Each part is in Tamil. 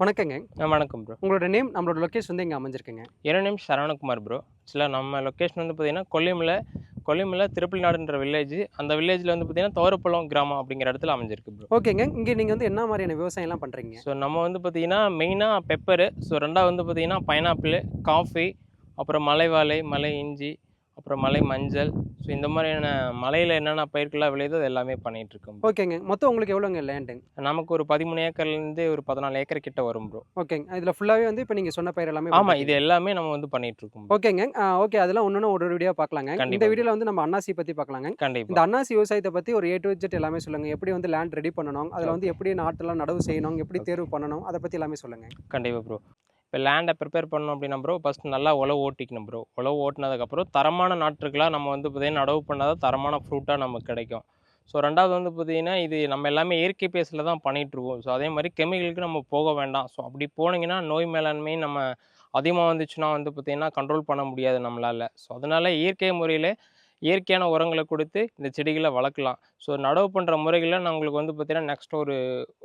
வணக்கங்க. வணக்கம் ப்ரோ உங்களோட நேம் நம்மளோட லொக்கேஷன் வந்து இங்கே அமைஞ்சிருக்குங்க? என்னோட நேம் சரவணகுமார் ப்ரோ சில நம்ம லொக்கேஷன் வந்து பார்த்தீங்கன்னா கொல்லிமலை கொல்லிமலை திருப்பலிநாடுன்ற வில்லேஜ் அந்த வில்லேஜில் வந்து பார்த்தீங்கன்னா தோரப்பள்ளம் கிராமம் அப்படிங்கிற இடத்துல அமைஞ்சிருக்கு ப்ரோ ஓகேங்க. இங்கே நீங்கள் வந்து என்ன மாதிரியான விவசாயம்லாம் பண்ணுறீங்க ஸோ நம்ம வந்து பார்த்தீங்கன்னா மெயினாக பெப்பரு ஸோ ரெண்டாவது வந்து பார்த்தீங்கன்னா பைனாப்பிள் காஃபி அப்புறம் மலைவாழை மலை இஞ்சி அப்புறம் மலை மஞ்சள் ஸோ இந்த மாதிரியான மலையில் என்னென்ன பயிர்கள்லாம் விளையுதோ அது எல்லாமே இருக்கோம் bro. ஓகேங்க. மொத்தம் உங்களுக்கு எவ்வளோங்க லேண்டுங்க நமக்கு ஒரு பதிமூணு ஏக்கர்லேருந்து ஒரு பதினாலு ஏக்கர் கிட்ட வரும் ப்ரோ ஓகேங்க. இதில் ஃபுல்லாகவே வந்து இப்போ நீங்கள் சொன்ன பயிர் எல்லாமே ஆமாம் இது எல்லாமே நம்ம வந்து பண்ணிகிட்டு இருக்கோம். ஓகேங்க. ஓகே. அதெல்லாம் ஒன்று ஒரு வீடியோ பார்க்கலாங்க. இந்த. வீடியோவில் வந்து நம்ம அன்னாசி பற்றி பார்க்கலாங்க. கண்டிப்பாக இந்த அன்னாசி விவசாயத்தை பற்றி ஒரு ஏ டு ஜெட் எல்லாமே சொல்லுங்கள் எப்படி வந்து லேண்ட் ரெடி பண்ணணும் அதில் வந்து எப்படி நாட்டெல்லாம் நடவு செய்யணும் எப்படி தேர்வு பண்ணணும் அதை பற்றி எல்லாமே சொல்லுங்கள் கண்டிப்பாக ப்ரோ இப்போ லேண்டை ப்ரிப்பேர் பண்ணோம் அப்படின்னா ப்ரோ ஃபஸ்ட் நல்லா உழவு ஓட்டிக்கணும் ப்ரோ உழவு ஓட்டினதுக்கப்புறம் தரமான நாற்றுக்களாக நம்ம வந்து பார்த்தீங்கன்னா நடவு பண்ணால் தான் தரமான ஃப்ரூட்டாக நமக்கு கிடைக்கும். ஸோ ரெண்டாவது வந்து பார்த்தீங்கன்னா இது நம்ம எல்லாமே இயற்கை பேஸில் தான் பண்ணிகிட்ருக்கோம் ஸோ அதே மாதிரி கெமிக்கலுக்கு நம்ம போக வேண்டாம். ஸோ அப்படி போனீங்கன்னா நோய் மேலாண்மை நம்ம அதிகமாக வந்துச்சுன்னா வந்து பார்த்திங்கன்னா கண்ட்ரோல் பண்ண முடியாது நம்மளால். ஸோ அதனால் இயற்கை முறையில் இயற்கையான உரங்களை கொடுத்து இந்த செடிகளை வளர்க்கலாம். ஸோ நடவு பண்ணுற முறைகளை நான் உங்களுக்கு வந்து பார்த்திங்கன்னா நெக்ஸ்ட் ஒரு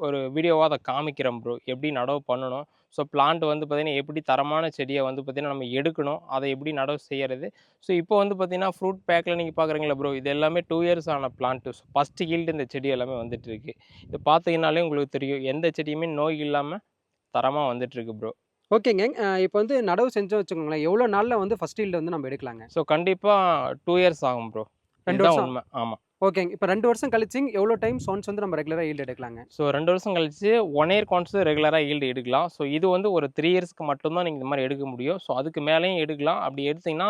ஒரு வீடியோவாக அதை காமிக்கிறேன் ப்ரோ எப்படி நடவு பண்ணணும்? ஸோ பிளான்ட் வந்து பார்த்திங்கன்னா எப்படி தரமான செடியை வந்து பார்த்திங்கன்னா நம்ம எடுக்கணும் அதை எப்படி நடவு செய்கிறது ஸோ இப்போ வந்து பார்த்திங்கன்னா ஃப்ரூட் பேக்கில் நீங்கள் பார்க்குறீங்களா ப்ரோ இது எல்லாமே டூ இயர்ஸ் ஆன பிளான்ட்டு ஸோ ஃபஸ்ட்டு ஹீல்டு இந்த செடி எல்லாமே வந்துட்டு இருக்கு. இது பார்த்தீங்கனாலே உங்களுக்கு தெரியும் எந்த செடியுமே நோய் இல்லாமல் தரமாக வந்துட்டுருக்கு ப்ரோ ஓகேங்க. இப்போ வந்து நடவு செஞ்சோம் வச்சுக்கோங்களேன் எவ்வளோ நாளில் வந்து ஃபஸ்ட் ஈல்டு வந்து நம்ம எடுக்கலாங்க? ஸோ கண்டிப்பாக டூ இயர்ஸ் ஆகும் ப்ரோ ரெண்டு வருஷம்? உண்மை. ஆமாம் ஓகேங்க. இப்போ ரெண்டு வருஷம் கழிச்சு எவ்வளோ டைம் சோன்ஸ் வந்து நம்ம ரெகுலராக ஈல்டு எடுக்கலாங்க? ஸோ ரெண்டு வருஷம் கழிச்சு ஒன் இயர் கான்ஸ் ரெகுலராக ஈல்டு எடுக்கலாம். ஸோ இது வந்து ஒரு த்ரீ இயர்ஸ்க்கு மட்டும்தான் நீங்கள் இந்த மாதிரி எடுக்க முடியும். ஸோ அதுக்கு மேலேயும் எடுக்கலாம். அப்படி எடுத்தீங்கன்னா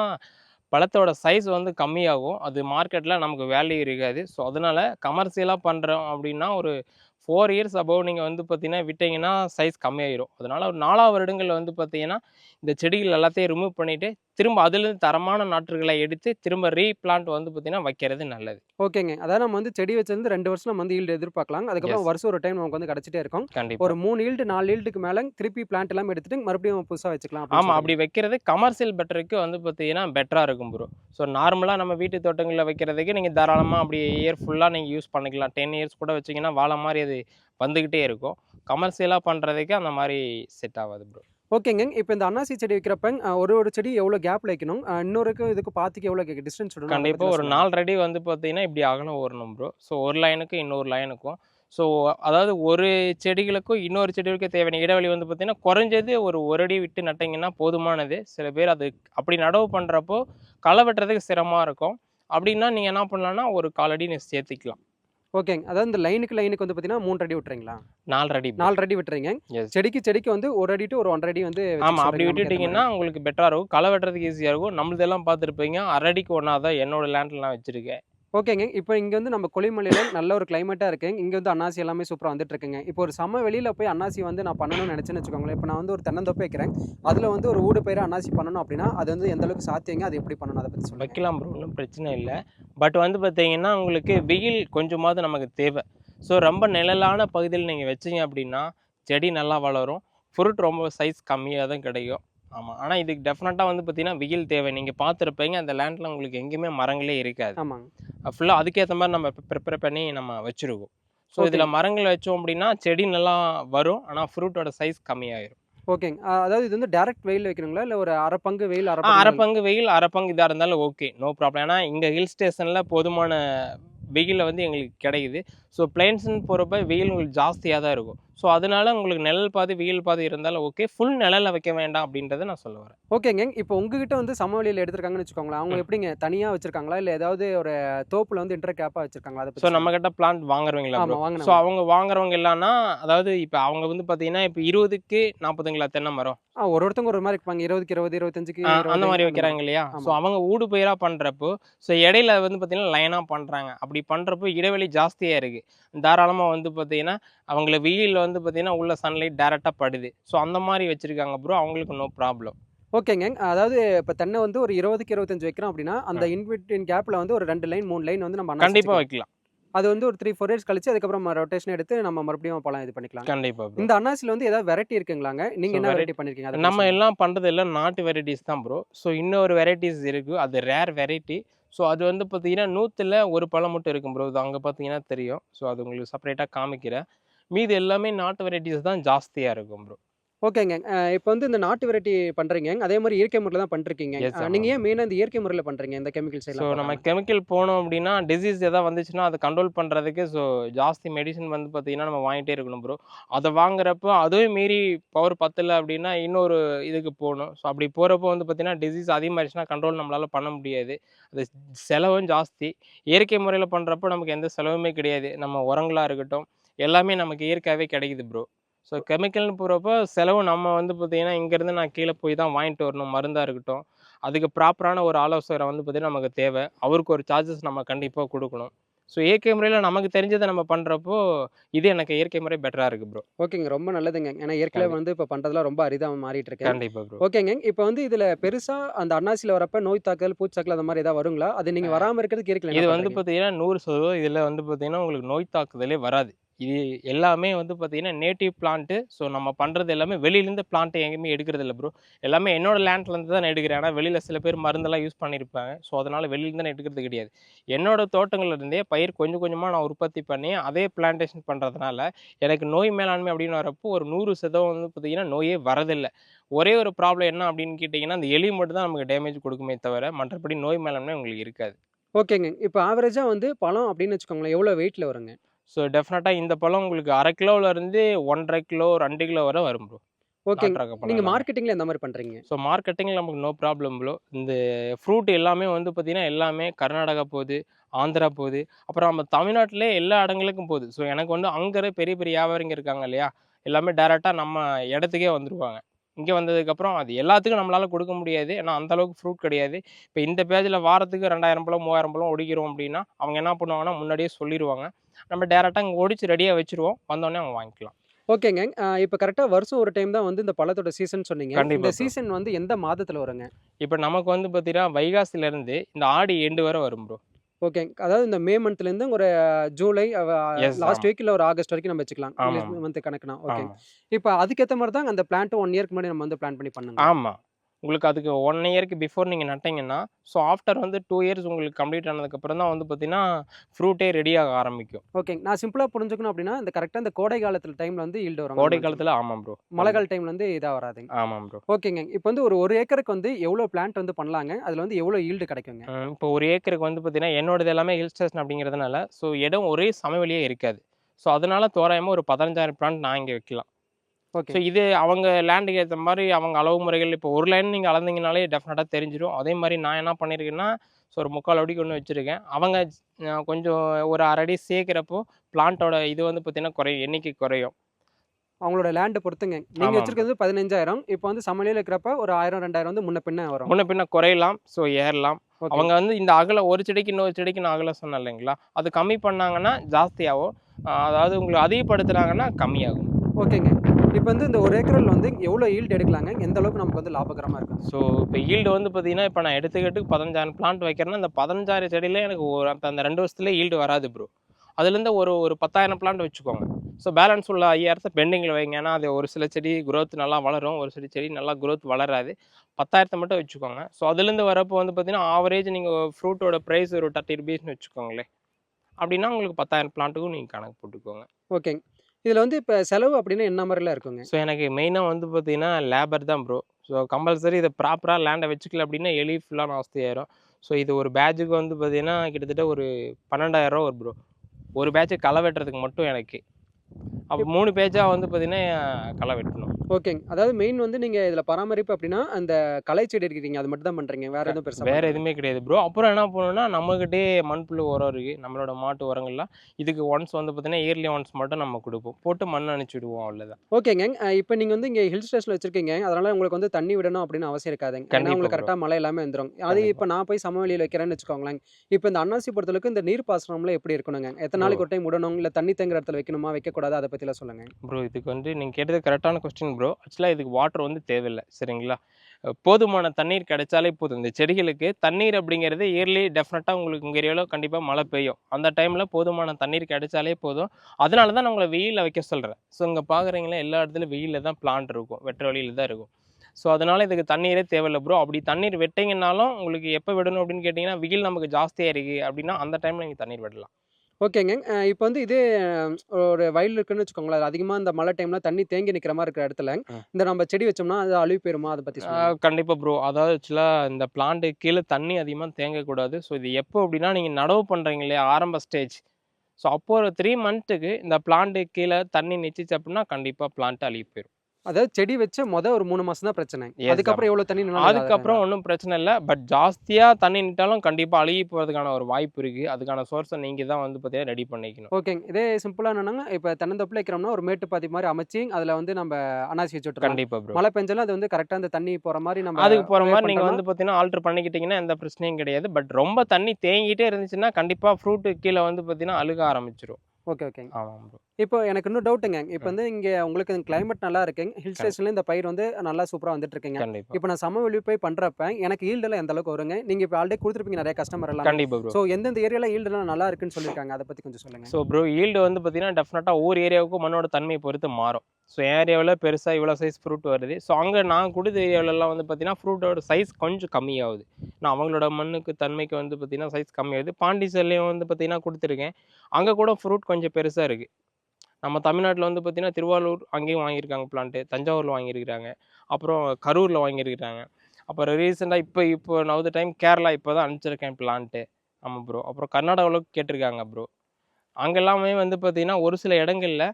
பழத்தோட சைஸ் வந்து கம்மியாகும். அது மார்க்கெட்டில் நமக்கு வேல்யூ இருக்காது. ஸோ அதனால் கமர்ஷியலாக பண்ணுறோம் அப்படின்னா ஒரு ஃபோர் இயர்ஸ் அபவ் நீங்கள் வந்து பார்த்தீங்கன்னா விட்டீங்கன்னா சைஸ் கம்மியாயிரும். அதனால் ஒரு நாலாவது வருடங்களில் வந்து பார்த்தீங்கன்னா இந்த செடிகள் எல்லாத்தையும் ரிமூவ் பண்ணிவிட்டு திரும்ப அதுலேருந்து தரமான நாற்றுகளை எடுத்து திரும்ப ரீபிளான்ட் வந்து பார்த்தீங்கன்னா வைக்கிறது நல்லது. ஓகேங்க. அதாவது நம்ம வந்து செடி வச்சிருந்து ரெண்டு வருஷம் நம்ம வந்து ஈல்டு எதிர்பார்க்கலாம். அதுக்கப்புறம். வருஷம் ஒரு டைம் நமக்கு வந்து கிடச்சிட்டே இருக்கும். கண்டிப்பாக ஒரு மூணு ஈல்டு நாலு ஈல்டுக்கு மேலே திருப்பி பிளான்ட் எல்லாம் எடுத்துட்டு மறுபடியும் புதுசாக வச்சுக்கலாம் ஆமாம் அப்படி வைக்கிறது கமர்ஷியல் பெட்டருக்கு வந்து பார்த்தீங்கன்னா பெட்டராக இருக்கும் ப்ரோ ஸோ நார்மலாக நம்ம வீட்டு தோட்டங்களில் வைக்கிறதுக்கு நீங்கள் தாராளமாக அப்படி இயர் ஃபுல்லாக நீங்கள் யூஸ் பண்ணிக்கலாம். டென் இயர்ஸ் கூட வச்சிங்கன்னா வாழை மாதிரி அது வந்துக்கிட்டே இருக்கும். கமர்ஷியலாக பண்ணுறதுக்கு அந்த மாதிரி செட் ஆகாது ப்ரோ ஓகேங்க. இப்போ இந்த அன்னாசி செடி வைக்கிறப்ப ஒரு ஒரு செடி எவ்வளோ கேப் வைக்கணும்? இன்னொருக்கு இதுக்கு பார்த்துக்கு எவ்வளோ டிஸ்டன்ஸ் விடணும்? கண்டிப்பாக ஒரு. நாலு ரெடி வந்து பார்த்தீங்கன்னா இப்படி அகலம் வரணும் ப்ரோ ஸோ ஒரு லைனுக்கும் இன்னொரு லைனுக்கும் ஸோ அதாவது ஒரு செடிகளுக்கும் இன்னொரு செடிகளுக்கும் தேவையான இடைவெளி வந்து பார்த்தீங்கன்னா குறைஞ்சது ஒரு ஒரு அடி விட்டு நட்டிங்கன்னா போதுமானது. சில பேர் அது அப்படி நடவு பண்ணுறப்போ களை வெட்டுறதுக்கு சிரமமாக இருக்கும். அப்படின்னா நீங்கள் என்ன பண்ணலாம்னா ஒரு காலடி நீ சேர்த்துக்கலாம். ஓகேங்க. அதாவது இந்த லைனுக்கு லைனுக்கு வந்து பார்த்தீங்கன்னா மூணு அடி விட்டுறீங்களா? நாலு அடி. நாலு அடி விட்டுறீங்க. செடிக்கு செடிக்கு வந்து ஒரு அடி டு ஒரு ஒன்றரை அடி வந்து ஆமாம் அப்படி விட்டுட்டிங்கன்னா உங்களுக்கு பெட்டராக இருக்கும். களை வெட்டுறதுக்கு ஈஸியாக இருக்கும். நம்மளதெல்லாம் பார்த்துருப்பீங்க. அரடிக்கு ஒன்றா தான் என்னோட லேண்ட்லாம் வச்சுருக்கேன். ஓகேங்க. இப்போ இங்கே வந்து நம்ம கொல்லிமலையில நல்ல ஒரு கிளைமேட்டாக இருக்குங்க. இங்கே வந்து அன்னாசி எல்லாமே சூப்பராக வந்துட்டு இருக்குங்க இப்போ ஒரு சம வெளியில் போய் அன்னாசி வந்து நான் பண்ணணும்னு நினச்சேன்னு வச்சுக்கோங்களேன். இப்போ நான் வந்து ஒரு தென்னந்தோப்பு வைக்கிறேன். அதில் வந்து ஒரு ஊடு பயிரை அன்னாசி பண்ணணும் அப்படின்னா அது வந்து எந்த அளவுக்கு சாத்தியங்க? அது எப்படி பண்ணணும்? அதை பற்றி சொல்லுங்கள் வைக்கலாம் ப்ரோ ஒன்றும் பிரச்சனை இல்லை. பட் வந்து பார்த்தீங்கன்னா உங்களுக்கு வெயில் கொஞ்சமாவது நமக்கு தேவை. ஸோ ரொம்ப நிழலான பகுதியில் நீங்கள் வச்சீங்க அப்படின்னா செடி நல்லா வளரும். ஃப்ரூட் ரொம்ப சைஸ் கம்மியாக தான் கிடைக்கும். ஆமாம் ஆனால் இதுக்கு டெஃபினட்டாக வந்து பார்த்தீங்கன்னா வெயில் தேவை. நீங்கள் பார்த்துருப்பீங்க அந்த லேண்டில் உங்களுக்கு எங்கேயுமே மரங்களே இருக்காது. ஆமாங்க. ஃபுல்லாக அதுக்கேற்ற மாதிரி நம்ம ப்ரிப்பேர் பண்ணி நம்ம வச்சுருக்கோம் ஸோ. இதில் மரங்கள் வச்சோம் அப்படின்னா செடி நல்லா வரும். ஆனால் ஃப்ரூட்டோட சைஸ் கம்மியாயிரும். ஓகேங்க. அதாவது இது வந்து டேரக்ட் வெயில் வைக்கணுங்களா? இல்லை ஒரு அரை பங்கு வெயில் அரை அரை வெயில்? பங்கு வெயில் அரை பங்கு இதாக இருந்தாலும் ஓகே. No problem. ஏன்னா இங்கே ஹில் ஸ்டேஷனில் போதுமான வெயிலில் வந்து எங்களுக்கு கிடைக்குது. ஸோ பிளைன்ஸ்னு போகிறப்ப வெயில் உங்களுக்கு ஜாஸ்தியாக தான் இருக்கும். ஸோ அதனால உங்களுக்கு நிழல் பாதி வெயில் பாதி இருந்தாலும் ஓகே ஃபுல் நிழலில் வைக்க வேண்டாம் அப்படின்றத நான் சொல்ல வரேன். ஓகேங்க இப்போ உங்ககிட்ட வந்து சமவெளியில் எடுத்திருக்காங்கன்னு வச்சுக்கோங்களேன். அவங்க. எப்படிங்க? தனியாக வச்சிருக்காங்களா? இல்லை ஏதாவது ஒரு தோப்புல வந்து இன்டர் கேப்பாக வச்சிருக்காங்களா? அதை ஸோ நம்ம கிட்ட பிளான்ட் வாங்குறவங்களா ஸோ அவங்க வாங்குறவங்க இல்லைன்னா அதாவது இப்போ அவங்க வந்து பார்த்தீங்கன்னா இப்போ இருபதுக்கு நாற்பதுங்களா தென்னை மரம்? ஒரு ஒருத்தவங்க ஒரு மாதிரி இருப்பாங்க இருபதுக்கு இருபது இருபத்தஞ்சுக்கு அந்த மாதிரி வைக்கிறாங்க இல்லையா? ஸோ. அவங்க ஊடு பயிராக பண்ணுறப்போ ஸோ இடையில வந்து பார்த்தீங்கன்னா லைனாக பண்ணுறாங்க அப்படி பண்ணுறப்போ இடைவெளி ஜாஸ்தியாக இருக்குது தாராளமாக வந்து பார்த்தீங்கன்னா அவங்கள வெயில் வந்து பார்த்தீங்கன்னா உள்ள சன்லைட் டேரெக்டாக படுது. ஸோ அந்த மாதிரி வச்சுருக்காங்க ப்ரோ அவங்களுக்கு நோ ப்ராப்ளம் ஓகேங்க அதாவது இப்போ தென்னை வந்து ஒரு இருபதுக்கு இருபத்தஞ்சு வைக்கிறோம் அப்படின்னா அந்த இன்பிட்வீன் கேப்ல வந்து ஒரு ரெண்டு லைன் மூணு லைன் வந்து நம்ம கண்டிப்பாக. வைக்கலாம். அது வந்து ஒரு த்ரீ ஃபோர் இயர்ஸ் கழிச்சு அதுக்கப்புறம் ரொட்டேஷன் எடுத்து நம்ம மறுபடியும் பழம் இது பண்ணிக்கலாம். கண்டிப்பாக இந்த அன்னாசில வந்து ஏதாவது வெரைட்டி இருக்குங்களாங்க? நீங்க So, என்ன வெரைட்டி பண்ணிருக்கீங்க? நம்ம எல்லாம் பண்ணுறது எல்லாம் நாட்டு வெரைட்டிஸ் தான் ப்ரோ ஸோ இன்னொரு வெரைட்டிஸ் இருக்குது அது ரேர் வெரைட்டி ஸோ அது வந்து பார்த்தீங்கன்னா நூற்றில் ஒரு பழம் மட்டும் இருக்கும் ப்ரோ இது அங்கே பார்த்தீங்கன்னா தெரியும். ஸோ அது உங்களுக்கு செப்பரேட்டாக காமிக்கிறேன். மீதி எல்லாமே நாட்டு வெரைட்டிஸ் தான் ஜாஸ்தியாக இருக்கும் ப்ரோ ஓகேங்க. இப்போ வந்து இந்த நாட்டு வெரைட்டி பண்றீங்க. அதே மாதிரி இயற்கை முறையில் தான் பண்ணிருக்கீங்க Yes, அஹ், நீங்க ஏன் மெயினாக இந்த இயற்கை முறையில் பண்றீங்க? இந்த கெமிக்கல்ஸ் ஸோ நம்ம? கெமிக்கல் போனோம் அப்படின்னா டிசீஸ் எதாவது வந்துச்சுன்னா அதை கண்ட்ரோல் பண்ணுறதுக்கு ஸோ ஜாஸ்தி மெடிசன் வந்து பார்த்தீங்கன்னா நம்ம வாங்கிட்டே இருக்கணும் ப்ரோ அதை வாங்குறப்போ அதுவே மீறி பவர் பத்தல அப்படின்னா இன்னொரு இதுக்கு போகணும். ஸோ அப்படி போகிறப்போ வந்து பார்த்தீங்கன்னா டிசீஸ் அதிகமாகிடுச்சுன்னா கண்ட்ரோல் நம்மளால் பண்ண முடியாது. அது செலவும் ஜாஸ்தி. இயற்கை முறையில் பண்ணுறப்போ நமக்கு எந்த செலவுமே கிடையாது. நம்ம உரங்களாக இருக்கட்டும் எல்லாமே நமக்கு இயற்கையாகவே கிடைக்குது ப்ரோ ஸோ கெமிக்கல்னு போகிறப்போ செலவு நம்ம வந்து பார்த்தீங்கன்னா இங்கேருந்து நான் கீழே போய் தான் வாங்கிட்டு வரணும் மருந்தாக இருக்கட்டும். அதுக்கு ப்ராப்பரான ஒரு ஆலோசனை வந்து பார்த்தீங்கன்னா நமக்கு தேவை. அவருக்கு ஒரு சார்ஜஸ் நம்ம கண்டிப்பாக கொடுக்கணும். ஸோ இயற்கை முறையில் நமக்கு தெரிஞ்சதை நம்ம பண்ணுறப்போ இது எனக்கு இயற்கை முறை பெட்டராக இருக்குது ப்ரோ ஓகேங்க ரொம்ப நல்லதுங்க. ஏன்னா இயற்கையில வந்து இப்போ பண்றதுலாம் ரொம்ப அரிதா மாறிட்டு இருக்கு கண்டிப்பாக ப்ரோ ஓகேங்க இப்போ வந்து இதுல பெருசா அந்த அன்னாசில வரப்ப நோய் தாக்கல் பூச்சாக்கல் அந்த மாதிரி ஏதாவது வருங்களா? அது நீங்க வராம இருக்கிறதுக்கு இயற்கையில இது வந்து? பார்த்தீங்கன்னா நூறு சதவீதம் இதில் வந்து பார்த்தீங்கன்னா உங்களுக்கு நோய் தாக்குதலே வராது. இது எல்லாமே வந்து பார்த்தீங்கன்னா நேட்டிவ் பிளான்ட்டு ஸோ நம்ம பண்ணுறது எல்லாமே வெளியிலேருந்து பிளான்ட்டு எங்கேயுமே எடுக்கிறது இல்லை ப்ரோ எல்லாமே என்னோட லேண்ட்லேருந்து தான் நான் எடுக்கிறேன். ஆனால் வெளியில் சில பேர் மருந்தெல்லாம் யூஸ் பண்ணியிருப்பாங்க ஸோ அதனால் வெளியிலேருந்து நான் எடுக்கிறது கிடையாது. என்னோட தோட்டங்கள்லேருந்தே பயிர் கொஞ்சம் கொஞ்சமாக நான் உற்பத்தி பண்ணி அதே பிளான்டேஷன் பண்ணுறதுனால எனக்கு நோய் மேலாண்மை அப்படின்னு வரப்போ ஒரு நூறு சதவீதம் வந்து பார்த்தீங்கன்னா நோயே வரதில்லை. ஒரே ஒரு ப்ராப்ளம் என்ன அப்படின்னு கேட்டிங்கன்னா அந்த எலி மட்டும் தான் நமக்கு டேமேஜ் கொடுக்குமே தவிர மற்றபடி நோய் மேலாண்மை உங்களுக்கு இருக்காது. ஓகேங்க. இப்போ ஆவரேஜாக வந்து பழம் அப்படின்னு வச்சுக்கோங்களேன் எவ்வளோ வெயிட்டில் வருங்க? ஸோ டெஃபினட்டாக இந்த பழம் உங்களுக்கு அரை கிலோவில் இருந்து ஒன்றரை கிலோ ரெண்டு கிலோ வரை வரும் ப்ரோ ஓகேங்க நீங்க மார்க்கெட்டிங்ல எந்த மாதிரி பண்றீங்க? ஸோ மார்க்கெட்டிங்கில் நமக்கு நோ ப்ராப்ளம் ப்ரோ இந்த ஃப்ரூட் எல்லாமே வந்து பார்த்திங்கன்னா எல்லாமே கர்நாடகா போகுது ஆந்திரா போகுது. அப்புறம் நம்ம தமிழ்நாட்டிலே எல்லா இடங்களுக்கும் போகுது. ஸோ எனக்கு வந்து அங்கே பெரிய பெரிய வியாபாரிங்க இருக்காங்க இல்லையா? எல்லாமே டேரெக்டாக நம்ம இடத்துக்கே வந்துருவாங்க. இங்கே வந்ததுக்கப்புறம் அது எல்லாத்துக்கும் நம்மளால் கொடுக்க முடியாது. ஏன்னா அந்த அளவுக்கு ஃப்ரூட் கிடையாது. இப்போ இந்த பேஜில் வாரத்துக்கு ரெண்டாயிரம் பழம் மூவாயிரம் பழம் ஒடிக்கிறோம் அப்படின்னா அவங்க என்ன பண்ணுவாங்கன்னா முன்னாடியே சொல்லிடுவாங்க நம்ம டேரெக்டாக இங்கே ஒடிச்சு ரெடியாக வச்சுருவோம். வந்தோடனே அவங்க வாங்கிக்கலாம். ஓகேங்க. இப்போ கரெக்டாக வருஷம் ஒரு டைம் தான் வந்து இந்த பழத்தோட சீசன் சொன்னீங்க. இந்த. சீசன் வந்து எந்த மாதத்துல வருங்க? இப்போ நமக்கு வந்து பார்த்தீங்கன்னா வைகாசிலேருந்து இந்த ஆடி எண்டு வரை வரும் ப்ரோ ஓகே. அதாவது இந்த மே மந்த்ல இருந்து ஒரு ஜூலை லாஸ்ட். வீக் இல்ல ஒரு ஆகஸ்ட் வரைக்கும் நம்ம வச்சுக்கலாம். இங்கிலீஷ் மந்த் கணக்குனா. ஓகே. ஆமாம் இப்போ அதுக்கேற்ற மாதிரி தான் அந்த பிளான்ட் ஒன் இயர்க்கு முன்னாடி நம்ம வந்து பிளான் பண்ணி பண்ணுங்க ஆமாம் உங்களுக்கு அதுக்கு ஒன் இயருக்கு பிஃபோர் நீங்கள் நட்டிங்கன்னா ஸோ ஆஃப்டர் வந்து டூ இயர்ஸ் உங்களுக்கு கம்ப்ளீட் ஆனதுக்கப்புறம் தான் வந்து பார்த்தீங்கன்னா ஃப்ரூட்டே ரெடியாக ஆரம்பிக்கும். ஓகே நான் சிம்பிளா புரிஞ்சுக்கணும் அப்படின்னா இந்த கரெக்டா இந்த கோடை காலத்துல டைம்ல வந்து ஈல்டு வரும். கோடை காலத்தில் ஆமாம் ப்ரோ மழை கால டைம்ல வந்து இதா வராதுங்க. ஆமாம் ப்ரோ ஓகேங்க இப்போ வந்து ஒரு ஒரு ஏக்கருக்கு வந்து எவ்வளவு பிளான்ட் வந்து பண்ணலாங்க? அதுல வந்து எவ்வளவு ஈல்டு கிடைக்குங்க? இப்போ ஒரு ஏக்கருக்கு வந்து பார்த்தீங்கன்னா என்னோடது எல்லாமே ஹில் ஸ்டேஷன் அப்படிங்கிறதுனால ஸோ இடம் ஒரே சமவெளியே இருக்காது. ஸோ அதனால தோராயமாக ஒரு பதினஞ்சாயிரம் பிளான்ட் நான் இங்கே வைக்கலாம். ஸோ இது அவங்க லேண்டுக்கு ஏற்ற மாதிரி அவங்க அளவு முறைகள் இப்போ ஒரு லைன் நீங்கள் அளந்தீங்கனாலே டெஃபினட்டாக தெரிஞ்சிடும் அதே மாதிரி நான் என்ன பண்ணியிருக்கேன்னா ஸோ ஒரு முக்கால் அடிக்கு ஒன்று வச்சுருக்கேன். அவங்க கொஞ்சம் ஒரு அரை அடி சேர்க்குறப்போ பிளான்ட்டோட இது வந்து பார்த்தீங்கன்னா குறையும் எண்ணிக்கை குறையும். அவங்களோட லேண்டை பொறுத்துங்க. நீங்க ஆமாம் வச்சிருக்கிறது பதினஞ்சாயிரம். இப்போ வந்து சமநிலையில் இருக்கிறப்ப ஒரு ஆயிரம் ரெண்டாயிரம் வந்து முன்ன பின்ன வரும். முன்ன பின்ன குறையலாம். ஸோ ஏறலாம். அவங்க வந்து இந்த அகல ஒரு செடிக்கு இன்னொரு செடிக்கு நான் அகலம் சொன்னேன் இல்லைங்களா? அது கம்மி பண்ணாங்கன்னா ஜாஸ்தியாகும். அதாவது உங்களுக்கு அதிகப்படுத்துனாங்கன்னா கம்மியாகும். ஓகேங்க. இப்போ வந்து இந்த ஒரு ஏக்கரில் வந்து எவ்வளோ ஈல்டு எடுக்கலாங்க? எந்த அளவுக்கு நமக்கு வந்து லாபகரமாக இருக்கும் ஸோ இப்போ ஈல்டு வந்து பார்த்தீங்கன்னா இப்போ நான் எடுத்துக்கிட்டு பதினஞ்சாயிரம் பிளான்ட் வைக்கிறேன்னா இந்த பதினஞ்சாயிரம் செடியில எனக்கு ஒரு அந்த ரெண்டு வருஷத்துல ஈல்டு வராது ப்ரோ அதுலேருந்து ஒரு ஒரு பத்தாயிரம் பிளான்ட் வச்சுக்கோங்க. ஸோ பேலன்ஸ் உள்ள ஐயாயிரத்தை பெண்டிங்கில் வைங்க ஏன்னா அது ஒரு சில செடி growth நல்லா வளரும். ஒரு சில செடி நல்லா growth வளராது. பத்தாயிரத்தை மட்டும் வச்சுக்கோங்க. ஸோ அதுலேருந்து வரப்போ வந்து பார்த்தீங்கன்னா ஆவரேஜ் நீங்கள் ஃப்ரூட்டோட ப்ரைஸ் ஒரு தேர்ட்டி ருபீஸ்னு வச்சுக்கோங்களேன். அப்படின்னா உங்களுக்கு பத்தாயிரம் பிளான்ட்டுக்கும் நீங்கள் கணக்கு போட்டுக்கோங்க. ஓகேங்க. இதில் வந்து இப்போ செலவு அப்படின்னா என்ன மாதிரிலாம் இருக்குங்க? ஸோ எனக்கு மெயினாக வந்து பார்த்தீங்கன்னா லேபர் தான் ப்ரோ. ஸோ கம்பல்சரி இதை ப்ராப்பராக லேண்டை வச்சுக்கல அப்படின்னா எலி ஃபுல்லாக நாஸ்தி ஆயிரும். ஸோ இது ஒரு பேட்சுக்கு வந்து பார்த்தீங்கன்னா கிட்டத்தட்ட ஒரு பன்னெண்டாயிரம் ரூபா ப்ரோ. ஒரு பேட்சை களை வெட்டுறதுக்கு மட்டும் எனக்கு. அப்போ மூணு பேஜாக வந்து பார்த்தீங்கன்னா களை வெட்டணும். ஓகேங்க. அதாவது மெயின் வந்து நீங்கள் இதில் பராமரிப்பு அப்படின்னா அந்த களை செடி இருக்கிறீங்க அது மட்டும் தான் பண்ணுறீங்க வேற எதுவும் பெருசாக வேற எதுவுமே கிடையாது ப்ரோ அப்புறம் என்ன பண்ணணும்னா நம்மகிட்டே மண்புழு உரம் இருக்குது நம்மளோட மாட்டு உரங்கள்லாம். இதுக்கு ஒன்ஸ் வந்து பார்த்தீங்கன்னா இயர்லி ஒன்ஸ் மட்டும் நம்ம கொடுப்போம். போட்டு மண் அனுப்பிச்சி விடுவோம் அவ்வளோதான் ஓகேங்க. இப்போ நீங்கள் வந்து இங்கே ஹில் ஸ்டேஷனில் வச்சிருக்கீங்க அதனால உங்களுக்கு வந்து தண்ணி விடணும் அப்படின்னு அவசியம் இருக்காதுங்க. ஏன்னா உங்களுக்கு. கரெக்டாக மழை எல்லாமே வந்துடும் அது. இப்போ நான் போய் சமவெளியில் வைக்கிறேன்னு வச்சுக்கோங்களேன் இப்போ இந்த அன்னாசி பொறுத்தளவுக்கு இந்த நீர் பாசனம்ல எப்படி இருக்கணுங்க? எத்தனை நாளைக்கு ஒரு டைம் விடணும்? இல்லை தண்ணி தேங்குற இடத்துல வைக்கணுமா? வைக்கக்கூடாது? அதை பற்றிலாம் சொல்லுங்கள் ப்ரோ இதுக்கு வந்து நீங்கள் கேட்டது கரெக்டான கொஸ்டின் ப்ரோ ஆக்சுவலாக இதுக்கு வாட்டர் வந்து தேவையில்லை சரிங்களா? போதுமான தண்ணீர் கிடைச்சாலே போதும். இந்த செடிகளுக்கு தண்ணீர் அப்படிங்கிறது இயர்லி டெஃபினட்டாக உங்களுக்கு உங்கள் ஏரியாவில் கண்டிப்பாக மழை பெய்யும். அந்த டைமில் போதுமான தண்ணீர் கிடைச்சாலே போதும். அதனால தான் நான் உங்களை வெயிலில் வைக்க சொல்கிறேன் ஸோ இங்கே பார்க்குறீங்களா எல்லா இடத்துலையும் வெயிலில் தான் பிளான்ட் இருக்கும். வெட்ட வழியில் தான் இருக்கும். ஸோ அதனால் இதுக்கு தண்ணீரே தேவையில்லை ப்ரோ அப்படி தண்ணீர் வெட்டிங்கனாலும் உங்களுக்கு எப்போ விடணும் அப்படின்னு கேட்டிங்கன்னா வெயில் நமக்கு ஜாஸ்தியாக இருக்குது அப்படின்னா அந்த டைமில் நீங்கள் தண்ணீர் விடலாம். ஓகேங்க. இப்போ வந்து இதே ஒரு வயல் இருக்குன்னு வச்சுக்கோங்களேன். அது அதிகமாக இந்த மழை டைம்ல தண்ணி தேங்கி நிற்கிற மாதிரி இருக்கிற இடத்துல. இந்த நம்ம செடி வச்சோம்னா அது அழிவு போயிருமா? அதை பற்றி கண்டிப்பாக ப்ரோ அதாவது ஆக்சுவலாக இந்த பிளான்ட்டு கீழே தண்ணி அதிகமாக தேங்கக்கூடாது. ஸோ இது எப்போ அப்படின்னா நீங்கள் நடவு பண்ணுறீங்க இல்லையா? ஆரம்ப ஸ்டேஜ் ஸோ அப்போ ஒரு த்ரீ மந்த்துக்கு இந்த பிளான்ட்டு கீழே தண்ணி நிச்சிச்சு அப்படின்னா கண்டிப்பாக பிளான்ட் அழுகி போயிடும் அதாவது செடி வச்ச மொதல் ஒரு மூணு மாசம் தான் பிரச்சனை. அதுக்கப்புறம் எவ்வளோ தண்ணி அதுக்கப்புறம் ஒன்றும் பிரச்சனை இல்லை. பட் ஜாஸ்தியாக தண்ணி நிட்டாலும் கண்டிப்பாக அழுகி போகிறதுக்கான ஒரு வாய்ப்பு இருக்குது அதுக்கான சோர்ஸை நீங்கள் தான் வந்து பார்த்தீங்கன்னா ரெடி பண்ணிக்கணும். ஓகேங்க. இதே சிம்பிளா என்னன்னா இப்போ தென்னந்தோப்பில் வைக்கிறோம்னா ஒரு மேட்டு பாத்தி மாதிரி அமைச்சு அதுல வந்து நம்ம அனாசி வச்சு விட்டுறோம் கண்டிப்பாக மழை பெஞ்சாலும் அது வந்து கரெக்டா அந்த தண்ணி போற மாதிரி நம்ம அதுக்கு போகிற மாதிரி நீங்கள் வந்து பார்த்தீங்கன்னா ஆல்டர் பண்ணிக்கிட்டீங்கன்னா எந்த பிரச்சனையும் கிடையாது. பட் ரொம்ப தண்ணி தேங்கிட்டே இருந்துச்சுன்னா கண்டிப்பாக ஃப்ரூட்டு கீழே வந்து பார்த்தீங்கன்னா அழுக ஆரம்பிச்சிரும். ஓகே ஓகேங்க ஆமாம் ப்ரோ இப்போ எனக்கு இன்னும் டவுட்டுங்க இப்போ வந்து இங்க உங்களுக்கு கிளைமேட் நல்லா இருக்குங்க. ஹில் ஸ்டேஷன்ல இந்த பயிர் வந்து நல்லா சூப்பரா வந்துட்டு இருக்குங்க கண்டிப்பாக இப்போ நான் சமவெளி போய் பண்றப்ப எனக்கு ஈல்டு எல்லாம் எந்த அளவுக்கு வருங்க? நீங்க இப்போ ஆல்ரெடி கொடுத்துருப்பீங்க நிறைய கஸ்டமர் எல்லாம். கண்டிப்பாக ப்ரோ ஸோ எந்தெந்த ஏரியால ஈல்டு எல்லாம் நல்லா இருக்குன்னு சொல்லியிருக்காங்க. அதை பத்தி கொஞ்சம் சொல்லுங்க. ஸோ ப்ரோ ஈல்டு வந்து பார்த்தீங்கன்னா டெஃபினட்டாக ஒவ்வொரு ஏரியாவுக்கும் மண்ணோட தன்மையை பொறுத்து மாறும். ஸோ என் ஏரியாவில் பெருசாக இவ்வளோ சைஸ் ஃப்ரூட் வருது. ஸோ அங்கே நான் கொடுத்த ஏரியாவிலலாம் வந்து பார்த்தீங்கன்னா ஃப்ரூட்டோட சைஸ் கொஞ்சம் கம்மியாகுது. நான் அவங்களோட மண்ணுக்கு தன்மைக்கு வந்து பார்த்தீங்கன்னா சைஸ் கம்மியாகுது. பாண்டிச்சேரிலையும் வந்து பார்த்திங்கன்னா கொடுத்துருக்கேன். அங்கே கூட ஃப்ரூட் கொஞ்சம் பெருசாக இருக்குது நம்ம தமிழ்நாட்டில் வந்து பார்த்தீங்கன்னா திருவாரூர் அங்கேயும் வாங்கியிருக்காங்க பிளான்ட்டு தஞ்சாவூரில் வாங்கியிருக்கிறாங்க. அப்புறம் கரூரில் வாங்கியிருக்கிறாங்க. அப்புறம் ரீசெண்டாக இப்போ இப்போ நவது டைம் கேரளா இப்போ தான் அனுப்பிச்சிருக்கேன் பிளான்ட்டு ஆமாம் ப்ரோ அப்புறம் கர்நாடகாவில் கேட்டிருக்காங்க ப்ரோ அங்கெல்லாமே வந்து பார்த்திங்கன்னா ஒரு சில இடங்கள்ல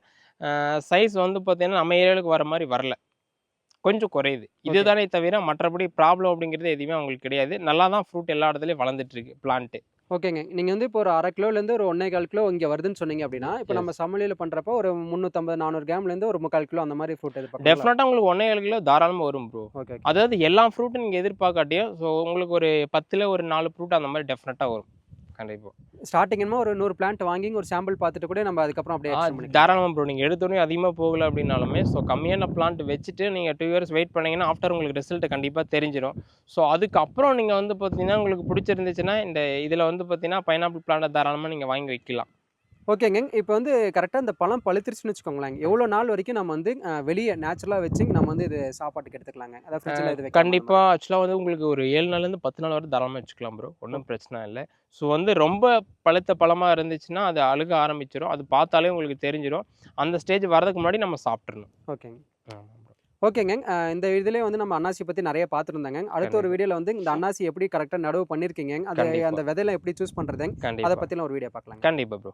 சைஸ் வந்து பார்த்தீங்கன்னா நம்ம ஏரியாவுக்கு வர மாதிரி வரல. கொஞ்சம் குறையுது. இதுதானே தவிர மற்றபடி ப்ராப்ளம் அப்படிங்கிறது எதுவுமே அவங்களுக்கு கிடையாது. நல்லா தான் ஃப்ரூட் எல்லா இடத்துலையும் வளர்ந்துட்டு இருக்கு பிளான்ட்டு ஓகேங்க நீங்க வந்து இப்போ ஒரு அரை கிலோல இருந்து ஒரு ஒன்னே கால் கிலோ இங்க வருதுன்னு சொன்னீங்க அப்படின்னா இப்போ. நம்ம சமையல பண்றப்ப ஒரு முந்நூற்றம்பது நானூறு கிராம்ல இருந்து ஒரு முக்கால் கிலோ அந்த மாதிரி ஃப்ரூட் எதிர்பார்க்கலாம் டெஃபினட்டாக உங்களுக்கு ஒன்றே ஏழு கிலோ தாராளமாக வரும் ப்ரோ ஓகே அதாவது எல்லா ஃப்ரூட்டும் நீங்கள் எதிர்பார்க்காட்டியும் ஸோ உங்களுக்கு ஒரு பத்தில் ஒரு நாலு ஃப்ரூட் அந்த மாதிரி டெஃபினட்டாக வரும். கண்டிப்பாக ஸ்டார்டிங் ஒரு நூறு பிளான்ட் வாங்கி ஒரு சாம்பிள் பார்த்துட்டு கூட நம்ம அதுக்கப்புறம் அப்படியே. தாராளமாக ப்ரோ நீங்கள் எடுத்தோடனே அதிகமாக போகல அப்படின்னாலுமே ஸோ கம்மியான பிளான்ட் வச்சுட்டு நீங்கள் டூ இயர்ஸ் வெயிட் பண்ணீங்கன்னா ஆஃப்டர் உங்களுக்கு ரிசல்ட் கண்டிப்பாக தெரிஞ்சிடும் ஸோ அதுக்கப்புறம் நீங்கள் வந்து பார்த்தீங்கன்னா உங்களுக்கு பிடிச்சிருந்துச்சுன்னா இந்த இதில் வந்து பார்த்தீங்கன்னா பைனாப்பிள் பிளான்ட்டை தாராளமாக நீங்கள் வாங்கி வைக்கலாம். ஓகேங்க. இப்போ வந்து கரெக்டாக இந்த பழம் பழுத்துருச்சுன்னு வச்சுக்கோங்களேன். எவ்வளோ நாள் வரைக்கும் நம்ம வந்து வெளியே நேச்சுரலாக வச்சு நம்ம வந்து இது சாப்பாட்டுக்கு எடுத்துக்கலாங்க. அதாவது ஃப்ரிட்ஜில் இது கண்டிப்பாக ஆக்சுவலாக வந்து உங்களுக்கு ஒரு ஏழு நாள்லேருந்து பத்து நாள் வரை தாராளமாக வச்சுக்கலாம் ப்ரோ. ஒன்றும் பிரச்சனை இல்லை. ஸோ வந்து ரொம்ப பழுத்த பழமாக இருந்துச்சுன்னா அது அழுக ஆரம்பிச்சிடும் அது பார்த்தாலே உங்களுக்கு தெரிஞ்சிடும் அந்த ஸ்டேஜ் வரதுக்கு முன்னாடி நம்ம சாப்பிட்றணும் ஓகேங்க. ஓகேங்க. இந்த இதுலேயே வந்து நம்ம அன்னாசி பற்றி நிறைய பார்த்துருந்தாங்க. அடுத்த ஒரு. வீடியோவில் வந்து இந்த அன்னாசி எப்படி கரெக்டாக நடவு பண்ணியிருக்கீங்க அது. அந்த விதையில எப்படி சூஸ் பண்ணுறதுங்க அதை பற்றிலாம் ஒரு வீடியோ பார்க்கலாம் கண்டிப்பாக ப்ரோ.